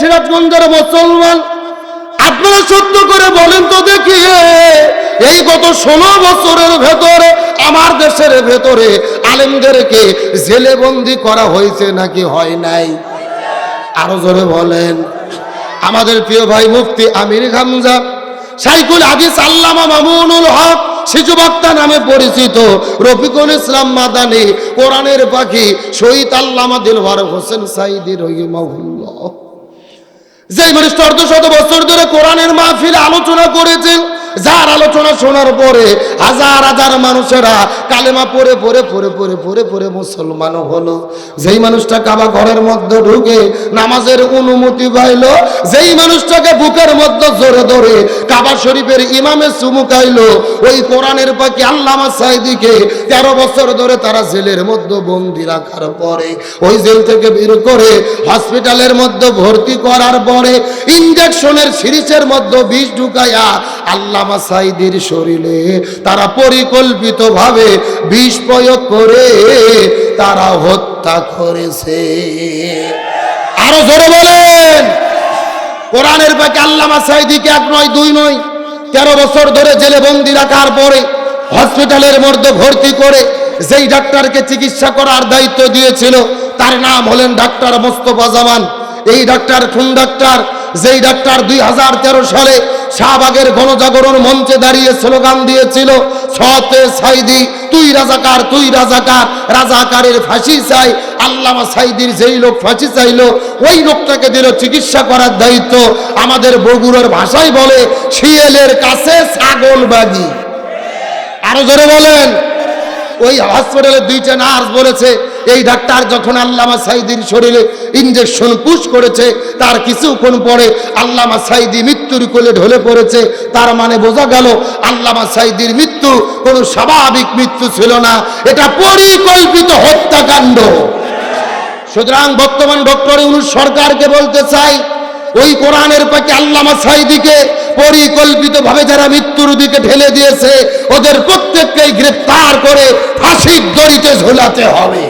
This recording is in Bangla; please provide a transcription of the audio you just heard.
সিরাজগঞ্জের মুসলমান, আপনারা সত্য করে বলেন তো দেখি, এই গত ষোলো বছরের ভেতরে, আমার দেশের ভেতরে আলেমদেরকে জেলে বন্দি করা হয়েছে নাকি হয় নাই? আরও জোরে বলেন। আমাদের প্রিয় ভাই মুফতি আমির হামজা সাইকুল হাদিস আল্লামা মামুনুল হক শিশু বক্তা নামে পরিচিত রফিকুল ইসলাম মাদানি, কোরআনের পাখি শহীদ আল্লামা দিলওয়ার হোসেন সাইদি রহিমাহুল্লাহ। যে মানুষটা অর্ধ শত বছর কোরআনের মাহফিলে আলোচনা করেছে যার আলোচনা শোনার পরে হাজার হাজার মানুষেরা কালেমা পড়ে পড়ে পড়ে পড়ে পড়ে পড়ে মুসলমান হলো। যেই মানুষটা কাবা ঘরের মধ্যে ঢুকে নামাজের অনুমতি পাইল, যেই মানুষটাকে বুকের মধ্যে জোরে ধরে কাবা শরীফের ইমামে চুমুকাইলো ওই কোরআনের পাখি আল্লামা সাইদিকে তেরো বছর ধরে তারা জেলের মধ্যে বন্দি রাখার পরে, ওই জেল থেকে বের করে হসপিটালের মধ্যে ভর্তি করার পরে ইঞ্জেকশনের সিরিজের মধ্যে বিষ ঢুকাইয়া আল্লামা সাইদির শরীরে তারা পরিকল্পিতভাবে বিষ প্রয়োগ করে তারা হত্যা করেছে। আরও জোরে বলেন। কোরআনের পাকে আল্লামা সাইদিকে এক নয়, দুই নয়, তেরো বছর ধরে জেলে বন্দি রাখার পরে হসপিটালের মধ্যে ভর্তি করে যেই ডাক্তারকে চিকিৎসা করার দায়িত্ব দিয়েছিল, তার নাম হলেন ডাক্তার মোস্তফা জামান। এই ডাক্তার খুন ডাক্তার? যেই ডাক্তার দুই হাজার তেরো সালে শাহবাগের গণজাগরণ মঞ্চে দাঁড়িয়ে স্লোগান দিয়েছিল, সতে সাইদি, তুই রাজাকার তুই রাজাকার, রাজাকারের ফাঁসি চাই, আল্লামা সাইদির যেই লোক ফাঁসি চাইলো, ওই লোকটাকে দিল চিকিৎসা করার দায়িত্ব। আমাদের বগুড়ার ভাষায় বলে, শিয়েলের কাছে ছাগল বাগি। আরও জোরে বলেন, ওই হসপিটালের দুইটা নার্স বলেছে এই ডাক্তার যখন আল্লামা সাইদির শরীরে ইঞ্জেকশন পুশ করেছে, তার কিছুক্ষণ পরে আল্লামা সাইদি মৃত্যুর কোলে ঢলে পড়েছে। তার মানে বোঝা গেল আল্লামা সাইদির মৃত্যু কোনো স্বাভাবিক মৃত্যু ছিল না। এটা পরিকল্পিত হত্যাকাণ্ড। সুতরাং বর্তমান ডক্টর ইউনুস সরকারকে বলতে চাই, ওই কোরআনের পাকে আল্লামা সাইদিকে পরিকল্পিতভাবে যারা মৃত্যুর দিকে ঠেলে দিয়েছে, ওদের প্রত্যেককেই গ্রেফতার করে ফাঁসির দড়িতে ঝোলাতে হবে।